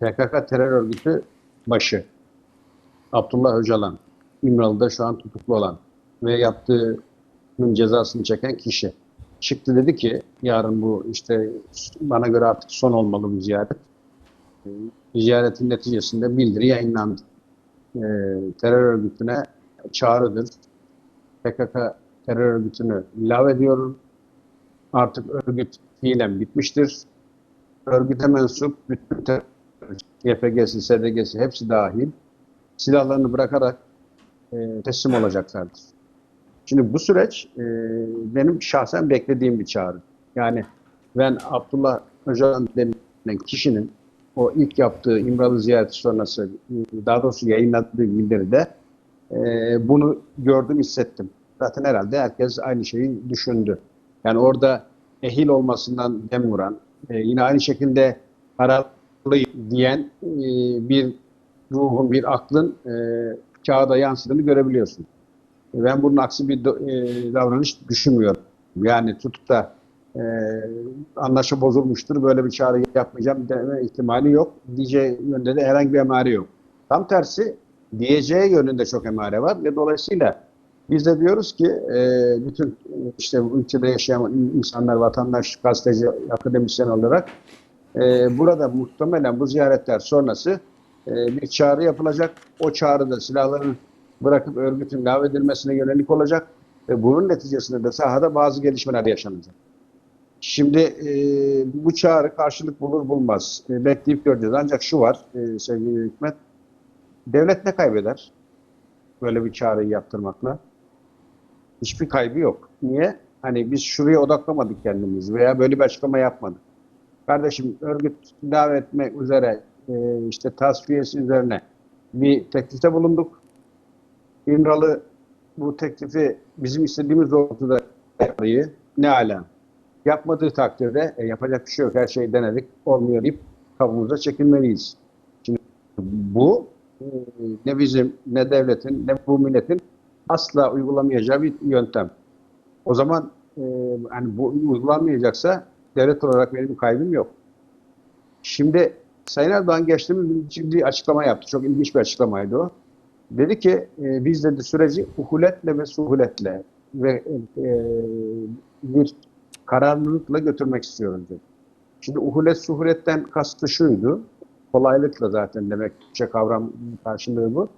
PKK terör örgütü başı Abdullah Öcalan, İmralı'da şu an tutuklu olan ve yaptığının cezasını çeken kişi çıktı dedi ki yarın bu işte bana göre artık son olmalı bu ziyaret. Ee, Ziyaretin neticesinde bildiri yayınlandı. Ee, terör örgütüne çağrıdır. PKK terör örgütünü ilave ediyorum. Artık örgüt fiilen bitmiştir. Örgüte mensup bütün terör, YPG'si, SDG'si hepsi dahil silahlarını bırakarak e, teslim olacaklardır. Şimdi bu süreç e, benim şahsen beklediğim bir çağrı. Yani ben Abdullah Öcalan denilen kişinin o ilk yaptığı İmralı ziyareti sonrası e, daha doğrusu yayınladığı bildiride e, bunu gördüm, hissettim. Zaten herhalde herkes aynı şeyi düşündü. Yani orada ehil olmasından dem vuran, e, yine aynı şekilde kararlı diyen e, bir ruhun, bir aklın e, kağıda yansıdığını görebiliyorsun. Ben bunun aksi bir e, davranış düşünmüyorum. Yani tutup da e, anlaşma bozulmuştur, böyle bir çağrı yapmayacağım deme ihtimali yok. Diyeceği yönde de herhangi bir emare yok. Tam tersi diyeceği yönünde çok emare var ve dolayısıyla biz de diyoruz ki e, bütün işte ülkede yaşayan insanlar, vatandaş, gazeteci, akademisyen olarak e, burada muhtemelen bu ziyaretler sonrası e, bir çağrı yapılacak. O çağrıda silahların bırakıp örgütün lağvedilmesine yönelik olacak ve bunun neticesinde de sahada bazı gelişmeler yaşanacak. Şimdi e, bu çağrı karşılık bulur bulmaz. E, bekleyip göreceğiz. Ancak şu var e, sevgili Hikmet, devlet ne kaybeder böyle bir çağrıyı yaptırmakla? Hiçbir kaybı yok. Niye? Hani biz şuraya odaklamadık kendimizi veya böyle bir açıklama yapmadık. Kardeşim örgüt davet etmek üzere e, işte tasfiyesi üzerine bir teklifte bulunduk. İmralı bu teklifi bizim istediğimiz doğrultuda yapmayı ne ala. Yapmadığı takdirde e, yapacak bir şey yok. Her şeyi denedik. Olmuyor deyip kapımıza çekilmeliyiz. Şimdi bu e, ne bizim ne devletin ne bu milletin asla uygulamayacağı bir yöntem. O zaman e, hani bu uygulanmayacaksa devlet olarak benim kaybım yok. Şimdi Sayın Erdoğan geçtiğimiz bir açıklama yaptı. Çok ilginç bir açıklamaydı o. Dedi ki e, biz dedi süreci uhuletle ve suhuletle ve e, bir kararlılıkla götürmek istiyoruz dedi. Şimdi uhulet suhuletten kastı şuydu. Kolaylıkla zaten demek Türkçe kavram karşılığı bu.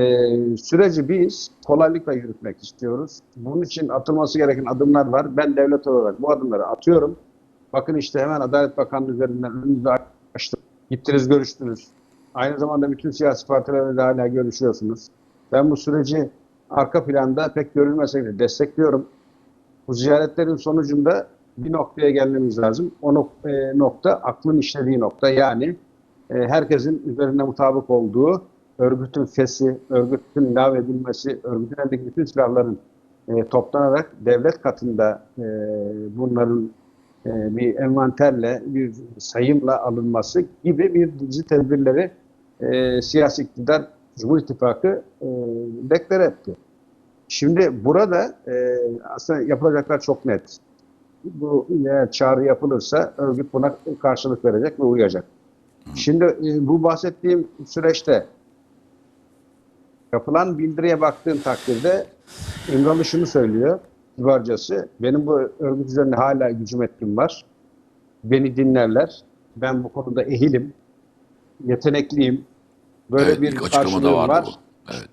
E, süreci biz kolaylıkla yürütmek istiyoruz. Bunun için atılması gereken adımlar var. Ben devlet olarak bu adımları atıyorum. Bakın işte hemen Adalet Bakanlığı üzerinden önünüzü açtım. Gittiniz görüştünüz. Aynı zamanda bütün siyasi partilerle de hala görüşüyorsunuz. Ben bu süreci arka planda pek görülmese bile destekliyorum. Bu ziyaretlerin sonucunda bir noktaya gelmemiz lazım. O nok- e, nokta aklın işlediği nokta. Yani e, herkesin üzerine mutabık olduğu örgütün fesi, örgütün lağvedilmesi, örgütün elindeki bütün silahların e, toplanarak devlet katında e, bunların e, bir envanterle, bir sayımla alınması gibi bir dizi tedbirleri e, siyasi iktidar Cumhur İttifakı e, deklare etti. Şimdi burada e, aslında yapılacaklar çok net. Bu eğer çağrı yapılırsa örgüt buna karşılık verecek ve uyacak. Şimdi e, bu bahsettiğim süreçte yapılan bildiriye baktığın takdirde İmralı şunu söylüyor kibarcası. Benim bu örgüt üzerine hala gücüm etkim var. Beni dinlerler. Ben bu konuda ehilim. Yetenekliyim. Böyle evet, bir karşılığım vardı var. bu. Evet,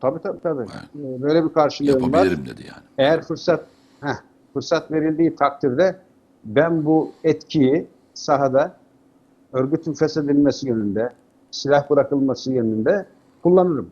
Tabii tabii tabii. Ee, Böyle bir karşılığım var. dedi yani. Eğer fırsat heh, fırsat verildiği takdirde ben bu etkiyi sahada örgütün feshedilmesi yönünde, silah bırakılması yönünde kullanırım.